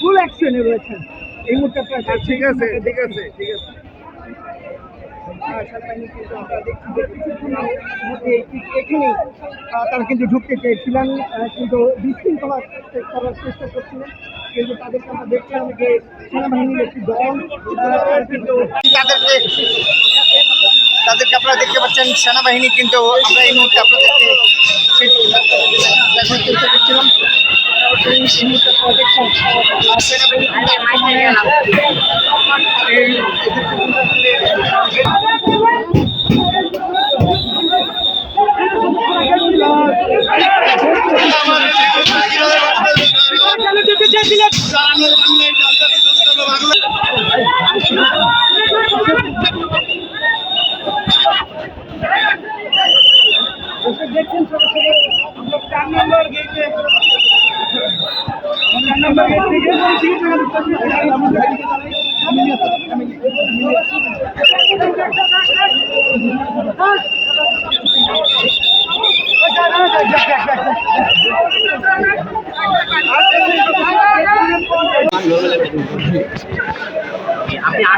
ফুল অ্যাকশনে রয়েছেন এই মুহূর্তে আপনার ঠিক আছে ঠিক আছে ঠিক আছে। তারা কিন্তু ঢুকতে চেয়েছিলেন কিন্তু বিশৃঙ্খলা করার চেষ্টা করছিলেন। কিন্তু তাদেরকে আমরা দেখলাম যে সেনাবাহিনীর একটি দল কিন্তু তাদেরকে তাদেরকে আপনারা দেখতে পাচ্ছেন সেনাবাহিনী কিন্তু আমরা এই মুহূর্তে আপনাদেরকে দেখার চেষ্টা করছিলাম এই মুহূর্তে আপনারা দেখছেন, আহ, সেনাবাহিনী কিন্তু আক্রমণে, এই এদেরকে কিন্তু আসলে দেখছেন সরাসরি আমরা চার নম্বর গেটে চার নম্বর গেট থেকে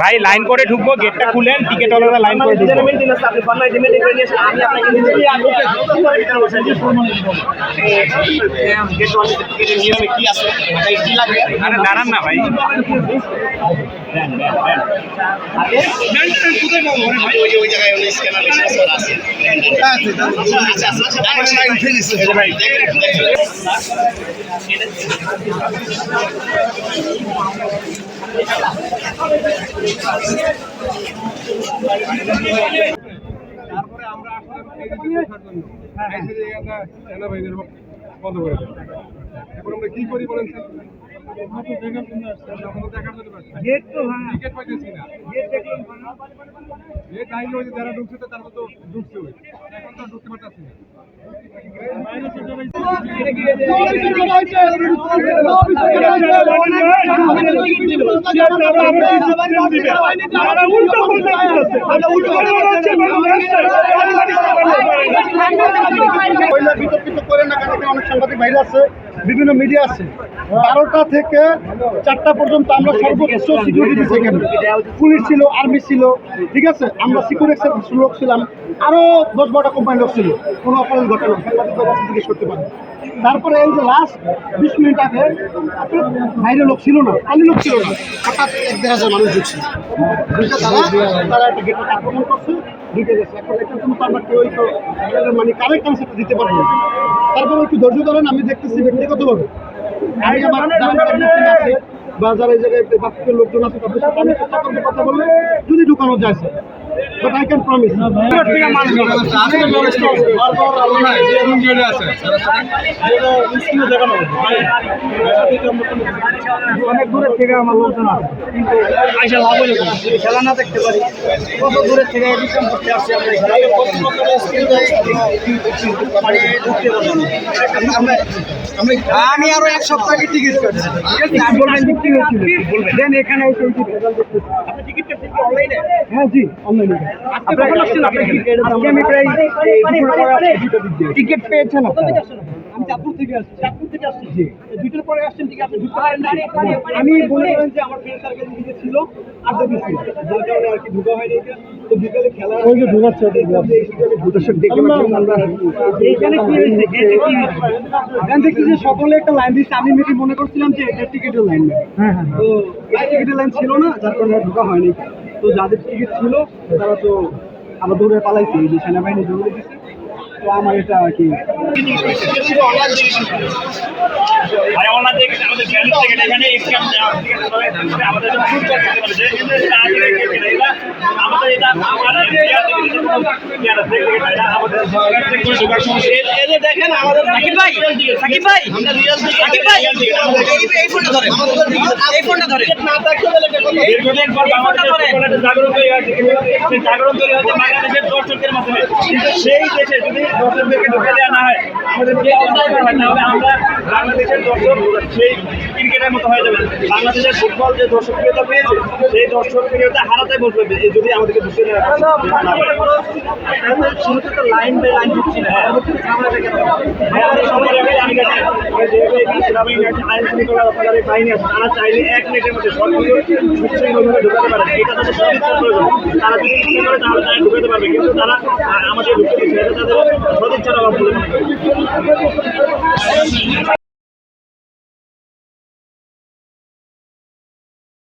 ভাই লাইন করে ঢুকবো গেটটা খুলেন টিকিট ওয়ালারা লাইন করে ঢুকবো। দাঁড়ান না ভাই। তারপরে আমরা আসলে সেনাবাহিনীর বন্ধ করে দেবো। এখন আমরা কি করি বলেন গেট তো ভাঙা টিকিট পাইতেছি না গেট দেখলাম ভাঙা এই টাইমে যে যারা ঢুকছে তারা তো ঢুকছে এখন তো ঢুকতে পারতেছি না মহিলা অনেক বাইরে আছে, বিভিন্ন মিডিয়া আছে। বারোটা থেকে চারটা পর্যন্ত আমরা সর্বোচ্চ সিকিউরিটি দিচ্ছি এখানে। পুলিশ ছিল আর্মি ছিল, ঠিক আছে? আমরা সিকিউরিটি লোক ছিলাম। আরও দশ বারোটা কোম্পানি লোক ছিল। কোনো অপরাধ ঘটে না। সাংবাদিকদের কাছে জিজ্ঞেস করতে পারে তারপরে এই যে লাস্ট বিশ মিনিট আগে বাইরে লোক ছিল না। খালি লোক ছিল না। হঠাৎ এক দেড় হাজার মানুষ ঢুকছে। তারা তারা একটা গেটে আক্রমণ করছে। ঢুকে গেছে। এখন এটা কিন্তু আমরা কেউই তো মানে কারেক্ট আনসারটা দিতে পারব না তারপর একটু ধৈর্য ধরেন, আমি দেখতেছি ব্যক্তিগতভাবে। আমি আমার বা যারা এই জায়গায় বাকি লোকজন আছে, তাদের সাথে কথা বলে যদি ঢুকানো যায় বাট আই ক্যান প্রমিস অনেক দূরের থেকে আমার লোকজন আছে কিন্তু আইসা লাভ হইল খেলা না দেখতে পারি কত দূরের থেকে করতে আসছি। মানে। আমি আরও এক সপ্তাহ আগে টিকিট কাটছি বলবেন কি হয়েছিল? দেন এখানে এসে টিকিট? হ্যাঁ জি অনলাইনে দুটো দিক দিয়ে। টিকিট পেয়েছেন আমি চাঁদপুর থেকে আসছি। চাঁদপুর থেকে আসছি জি। দুটোর পরে আসছেন ঠিক আছে ঢুকতে পারেন না? আমি বলে যে আমার ফ্রেন্ড সার্কেল দিকে ছিল আর যদি ছিল যার কারণে আর কি ঢুকা হয়নি তো বিকালে খেলা ওই যে ঢুকাচ্ছে দর্শক দেখতে এইখানে কি হয়েছে? গেটে কি হয়েছে? এখান থেকে যে সকলে একটা লাইন দিচ্ছে। আমি মেবি মনে করছিলাম যে এটা টিকিটের লাইন তো এটা টিকিটের লাইন ছিল না যার কারণে ঢোকা হয়নি। তো যাদের টিকিট ছিল তারা তো আবার দৌড়ে পালাইছে যে সেনাবাহিনী দৌড়ে দিচ্ছে তো আমার এটা আর কি। দেখেন আমাদের সাকিব ভাই সাকিব ভাই সাকিব ভাই এই ফোনটা ধরে এই ফোনটা ধরে না থাকতে গেলে জাগরণ তৈরি হয়েছে বাংলাদেশের দর্শকদের মাধ্যমে। সেই দেশে যদি দর্শকদেরকে ঢুকে দেওয়া না হয় আমাদের করা হয় তাহলে আমরা বাংলাদেশের দর্শক সেই ক্রিকেটের মতো হয়ে যাবে বাংলাদেশের ফুটবল যে দর্শকপ্রিয়তা পেয়েছে সেই দর্শকপ্রিয়তা হারাতে বসবে এই যদি আমাদেরকে ঢুকে দেওয়া। শুরুতে তো লাইন বাই লাইন ঢুকছি না পরবর্তীতে আইন শৃঙ্খলা রক্ষাকারী বাহিনী তারা চাইলে এক মিনিটের মধ্যে সবগুলো সুশৃঙ্খলভাবে ঢুকাতে পারে এটা তাদের সদিচ্ছা তারা যদি ইচ্ছে করে পারবে কিন্তু তারা আমাদের ঢুকতে দিচ্ছে অভাব বলে মনে